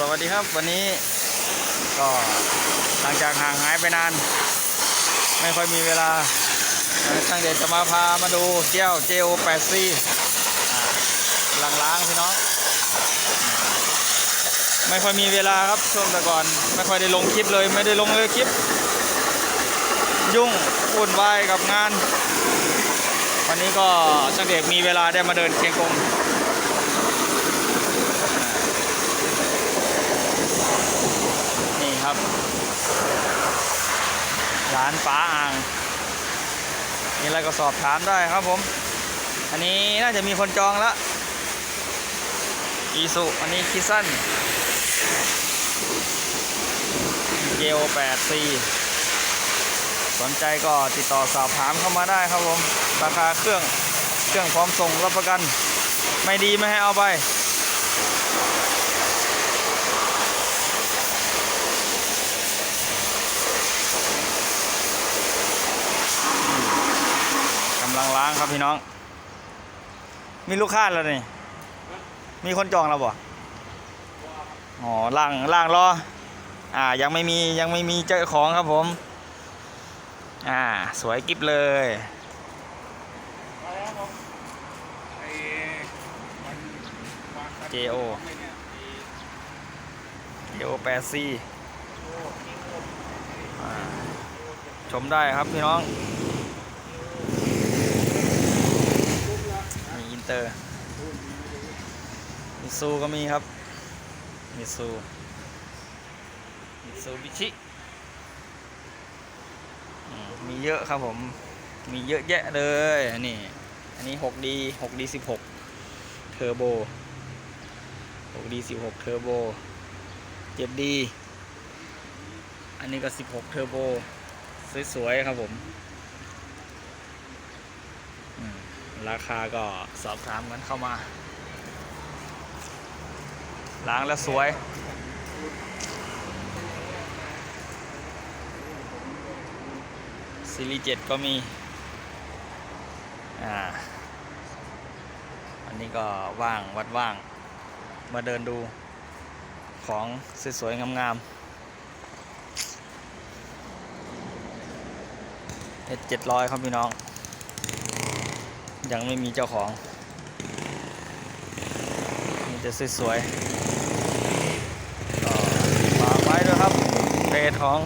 สวัสดีครับวันนี้ก็หลังจากห่างหายไปนาน ไม่ค่อยมีเวลาตั้งเด็จะมาพามาดูเจ้า JO 8 c หลังล้างพี่น้อง ไม่ค่อยมีเวลาครับช่วงแต่ก่อน ไม่ค่อยได้ลงคลิปเลยไม่ได้ลงเลยคลิป ยุ่งวุ่นวายกับงาน วันนี้ก็ช่างเด็กมีเวลาได้มาเดินเคียงกง ครับ ร้านป้าอ่างมีอะไรก็สอบถามได้ครับผม อันนี้น่าจะมีคนจองแล้วอีสุอันนี้คิสันเกล 8 c สนใจก็ติดต่อสอบถามเข้ามาได้ครับผม ราคาเครื่องเครื่องพร้อมส่งรับประกัน ไม่ดีไม่ให้เอาไป ว้างครับพี่น้อง มีลูกค้าแล้วนี่ มีคนจองแล้วบ่อ๋อล่างล่างรอ อ่ายังไม่มียังไม่มีเจ้าของครับผม อ่า สวยกิฟเลย JO JO 8 C อ่ชมได้ครับพี่น้อง มีอิน เตอร์มิซูก็มีครับมิซูมิซูบิชิมมีเยอะครับผม มีเยอะแยะเลย นี่ อันนี้ 6D 6D 16 เทอร์โบ 6D 16 เทอร์โบ 7D อันนี้ก็ 16 เทอร์โบ สวย ๆ ครับผมอืม ราคาก็สอบถามกันเข้ามา ล้างแล้วสวย ซีรีส์7ก็มี อ่า อันนี้ก็ว่างวัดว่าง มาเดินดูของสวยๆงามๆเอเจ็ดร้อยครับพี่น้อง ยังไม่มีเจ้าของมีแต่สวยๆก็ฝากไว้ด้วยครับเพจของ